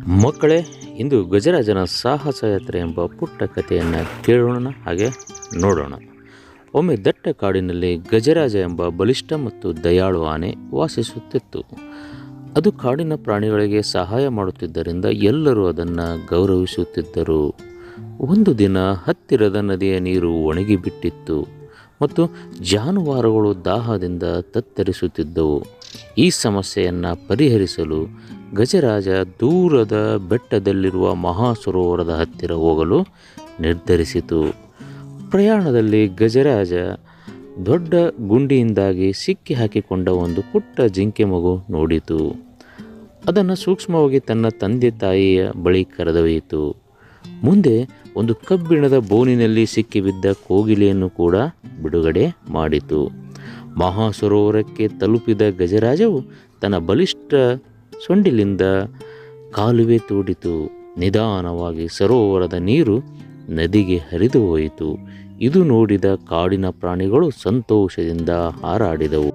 ಮಕ್ಕಳೇ, ಇಂದು ಗಜರಾಜನ ಸಾಹಸ ಯಾತ್ರೆ ಎಂಬ ಪುಟ್ಟ ಕಥೆಯನ್ನು ಕೇಳೋಣ ಹಾಗೆ ನೋಡೋಣ. ಒಮ್ಮೆ ದಟ್ಟ ಕಾಡಿನಲ್ಲಿ ಗಜರಾಜ ಎಂಬ ಬಲಿಷ್ಠ ಮತ್ತು ದಯಾಳು ಆನೆ ವಾಸಿಸುತ್ತಿತ್ತು. ಅದು ಕಾಡಿನ ಪ್ರಾಣಿಗಳಿಗೆ ಸಹಾಯ ಮಾಡುತ್ತಿದ್ದರಿಂದ ಎಲ್ಲರೂ ಅದನ್ನು ಗೌರವಿಸುತ್ತಿದ್ದರು. ಒಂದು ದಿನ ಹತ್ತಿರದ ನದಿಯ ನೀರು ಒಣಗಿಬಿಟ್ಟಿತ್ತು ಮತ್ತು ಜಾನುವಾರುಗಳು ದಾಹದಿಂದ ತತ್ತರಿಸುತ್ತಿದ್ದವು. ಈ ಸಮಸ್ಯೆಯನ್ನು ಪರಿಹರಿಸಲು ಗಜರಾಜ ದೂರದ ಬೆಟ್ಟದಲ್ಲಿರುವ ಮಹಾಸರೋವರದ ಹತ್ತಿರ ಹೋಗಲು ನಿರ್ಧರಿಸಿತು. ಪ್ರಯಾಣದಲ್ಲಿ ಗಜರಾಜ ದೊಡ್ಡ ಗುಂಡಿಯಿಂದಾಗಿ ಸಿಕ್ಕಿ ಹಾಕಿಕೊಂಡ ಒಂದು ಪುಟ್ಟ ಜಿಂಕೆ ಮಗು ನೋಡಿತು. ಅದನ್ನು ಸೂಕ್ಷ್ಮವಾಗಿ ತನ್ನ ತಂದೆ ತಾಯಿಯ ಬಳಿ ಕರೆದೊಯ್ಯಿತು. ಮುಂದೆ ಒಂದು ಕಬ್ಬಿಣದ ಬೋನಿನಲ್ಲಿ ಸಿಕ್ಕಿಬಿದ್ದ ಕೋಗಿಲೆಯನ್ನು ಕೂಡ ಬಿಡುಗಡೆ ಮಾಡಿತು. ಮಹಾಸರೋವರಕ್ಕೆ ತಲುಪಿದ ಗಜರಾಜವು ತನ್ನ ಬಲಿಷ್ಠ ಸೊಂಡಿಲಿಂದ ಕಾಲುವೆ ತೋಡಿತು. ನಿಧಾನವಾಗಿ ಸರೋವರದ ನೀರು ನದಿಗೆ ಹರಿದು ಹೋಯಿತು. ಇದು ನೋಡಿದ ಕಾಡಿನ ಪ್ರಾಣಿಗಳು ಸಂತೋಷದಿಂದ ಹಾರಾಡಿದವು.